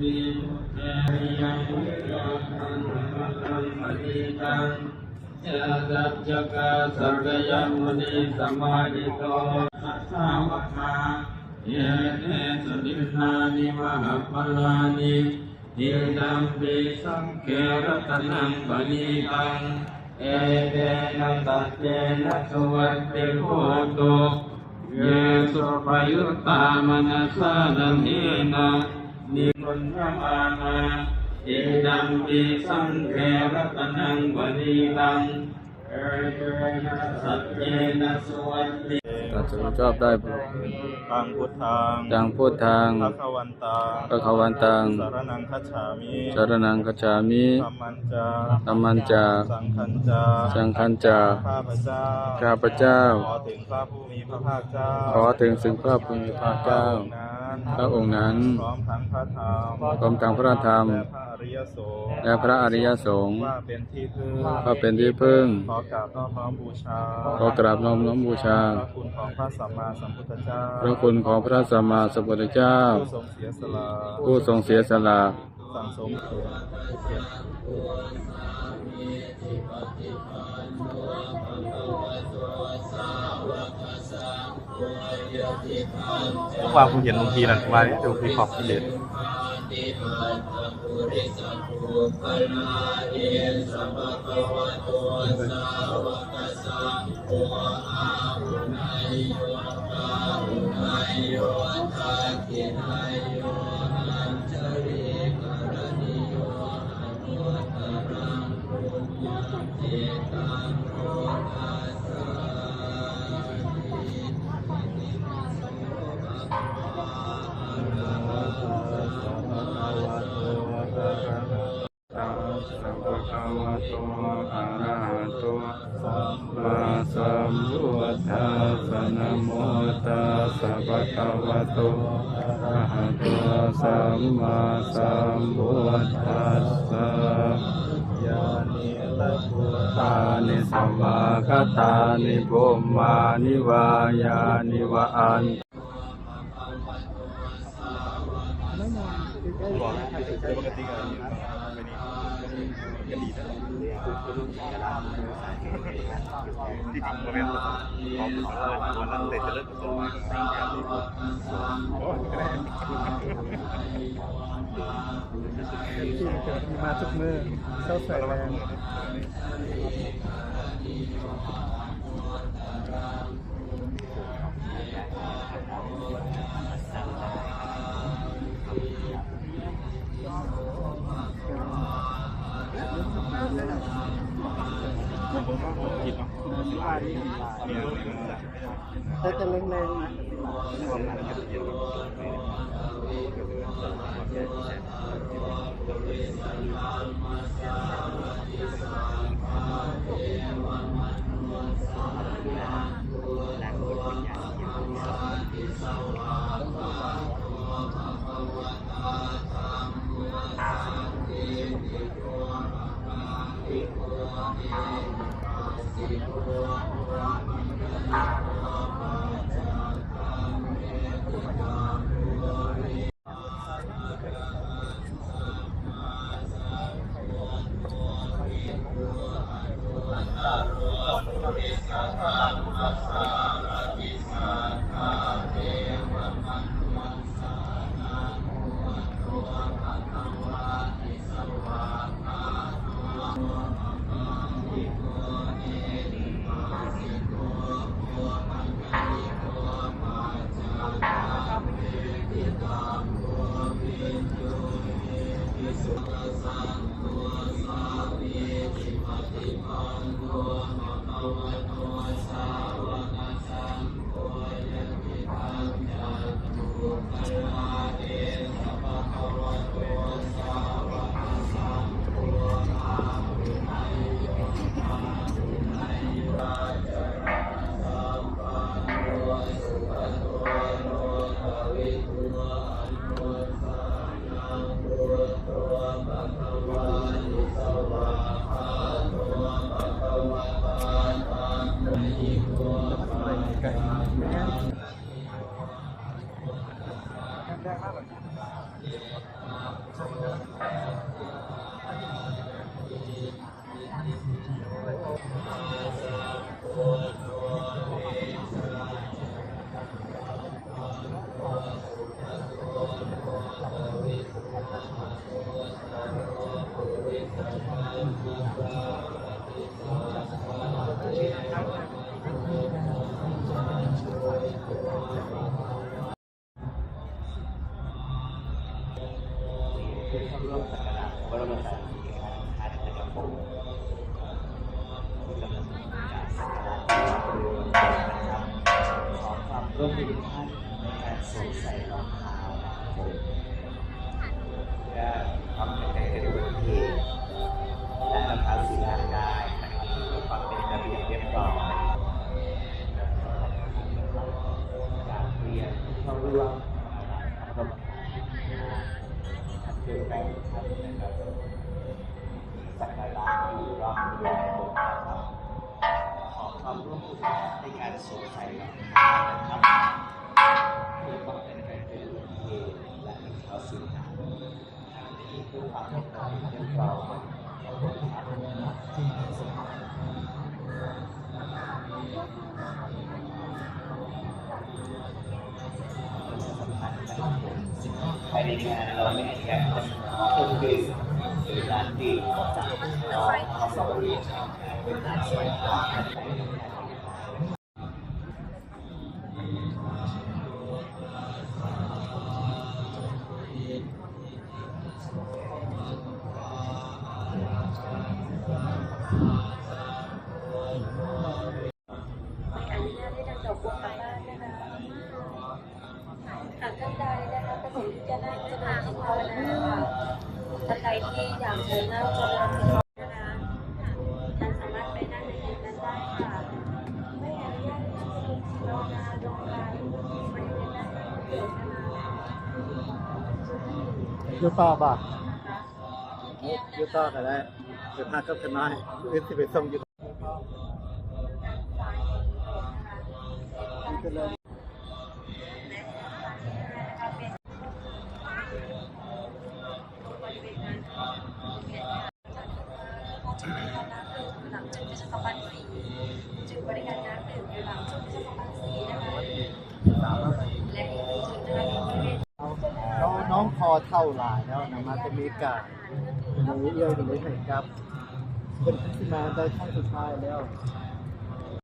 มิเอริยังวิรังอันตังปฏิตังยะสัจจกะสักยังมุนิสมาดิโตสัสสาวะคาเยเนสุนิพานิมหาปลานิหิดัมปิสังเกรตนังปณิตังเอเตนะตัจเจนะสวัตติโหตุเยสุปยุตตามนัสสะนันเอนะ นิพุนธมามาเอดังปิสังเขรัตนังวณีตังเอเตนะสัจเจนะสวัตติ ตรัสรู้ชอบได้ตังพุทธังดังพูดทางพระขวันตังพระขวันตัง สารนังคัจฉามิสารนังคัจฉามิธรรมันจาธัมมันจา สังขันจาสังฆันจา ข้าพเจ้าข้าพเจ้า ขอถึงพระผู้มีพระภาคเจ้าขอถึงซึ่งพระผู้มีพระเจ้า พระองค์นั้นพร้อมทั้งพระธรรมพร้อมทั้งพระธรรม และพระอ ริยสงฆ์และพระอริยสงฆ์ว่าเป็นที่พึ่งก็เป็นที่พึ่ง ขอกราบน้อมน้อมบูชาขอกราบน้อมน้อมบูชา พระคุณของพระสัมมาสัมพุทธเจ้าพระคุณของพระสัมมาสัมพุทธเจ้า ผู้ทรงเสียสละผู้ทรงเสียสละสั่งสมเมื่อวานผมเห็นหลวงพี่นั่นว่าเนี่ยเดี๋ยวพี่ขอบพี่เติปัตตปุริสภูพนาเอสัพพะวะโตสาวกสังโฆอา วะโตอะระหะโตสัมมาสัมพุทธัสสะนะโมตัสสะภะคะวะโตอะระหะโตสัมมาสัมพุทธัสสะยานิตะพุทตานิสัมมาคตานิภูมานิวายานิวะอันปกติกันนะ ที่จริงก็เป็นของผู้สาววันนั้นเตะจะเลิกตัวโอ้ยที่เกิดมาทุกมือเศร้าใส่แรง แต่จะแรงๆนะ ความน่าจะเย็ นแร่วมมือทุกท่านในการสวมใส่รองเท้านะครับผม เข้าร่วมนะครับเดินไปครับนะครับสักการะอยู่รอบเรือนะครับขอความร่วมมือในการสวมใส่องเท้านะครับเพื่อป้องกันการเกิดอุบัติเหตุและมีข้อสูญหายทั้งนี้เพื่อความเป็นระเบียบเรียบร้อยนะครับ ภายในงานเราไม่อนุญาตให้เครื่องดื่มหรือร้านดื่มจากน้อาเข้ามาบริเวณงานเป็นการส ที่อยากจะนั่งเจริญจิตภาวนาท่านสามารถไปนั่งในจุดนั้นได้ค่ะ ไม่อนุญาตให้นั่งเจริญจิตภานาลงกายบริเวณนั้นเกิดนะคะยูต่อบ่ยูต่อก็ได้เดี๋ยวพากับทนายเอ็นสิไปส่งยู่ก็เลย น้องจุดประชาสัมพันธ์สีนะคะและอีกหนึ่งจุดนะคะอยู่บริเวณน้องน้องคอเท่าลายแล้วนะมาเป็นเมกาหนูเอี้ยวอยู่ในแห่งครับเป็นขึ้นมาได้ขั้นสุดท้ายแล้ว